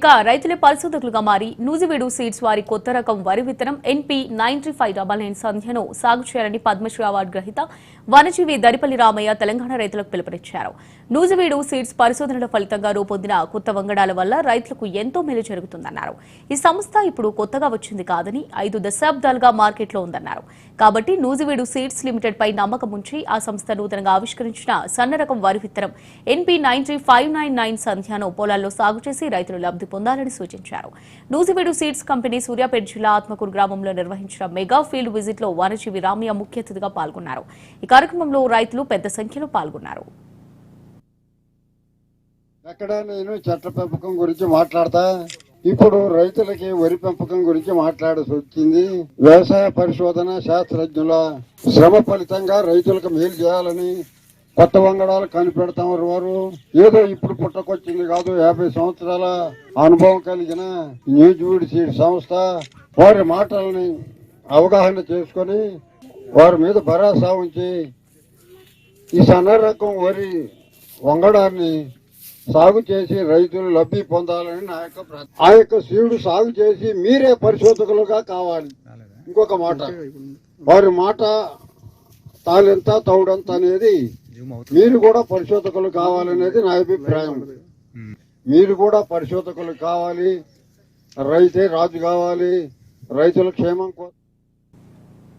ఇక రైతులే పరిశోధకులుగా మారి నూజివీడు సీడ్స్ వారి కొత్త రకం వరి విత్తనం N P ninety five double nine సంధ్యను సాగు చేయాలని పద్మశ్రీ అవార్డు గ్రహీత వనజీవి దరిపల్లి రామయ్య తెలంగాణ రైతులకు పిలుపునిచ్చారు. నూజివీడు సీడ్స్ పరిశోధనల ఫలితంగా రూపొందిన కొత్త వంగడాల వల్ల రైతులకు ఎంతో మేలు జరుగుతుందన్నారు. ఈ సంస్థ ఇప్పుడు కొత్తగా వచ్చింది కాదని ఐదు దశాబ్దాలుగా మార్కెట్లో ఉందన్నారు. కాబట్టి నూజివీడు సీడ్స్ లిమిటెడ్ పై నమ్మకం ఉంచి ఆ సంస్థ నూతనంగా ఆవిష్కరించిన సన్న రకం వరి విత్తనం N P ninety five nine nine సంధ్యను పొలాల్లో సాగు చేసి రైతులు లబ్ధి పొందాలని సూచించారు. నూజివీడు సీడ్స్ కంపెనీ సూర్యాపేట జిల్లా ఆత్మకూరు గ్రామంలో నిర్వహించిన మెగా ఫీల్డ్ విజిట్లో వనజీవి రామయ్య ముఖ్య అతిథిగా పాల్గొన్నారు. ఈ కార్యక్రమంలో రైతులు పెద్ద సంఖ్యలో పాల్గొన్నారు. ఎక్కడ నేను చెట్ల పెంపకం గురించి మాట్లాడతా? ఇప్పుడు రైతులకి వరి పెంపకం గురించి మాట్లాడాల్సి వచ్చింది. వ్యవసాయ పరిశోధన శాస్త్రజ్ఞుల శ్రమ ఫలితంగా రైతులకు మేలు చేయాలని కొత్త వంగడాలు కనిపెడతాం వారు ఏదో ఇప్పుడు పుట్టకొచ్చింది కాదు యాభై సంవత్సరాల అనుభవం కలిగిన న్యూజివీడ్ సీడ్ సంస్థ వారి మాటలని అవగాహన చేసుకొని వారి మీద భరోసా ఉంచి ఈ సన్న రకం వరి వంగడాన్ని సాగు చేసి రైతులు లబ్ధి పొందాలని నా యొక్క ఆ యొక్క శివుడు సాగు చేసి మీరే పరిశోధకులుగా కావాలి. ఇంకొక మాట. వారి మాట తాలెంత తౌడంత అనేది మీరు కూడా పరిశోధకులు కావాలనేది నా అభిప్రాయం. మీరు కూడా పరిశోధకులు కావాలి రైతే రాజు కావాలి రైతుల క్షేమం కోసం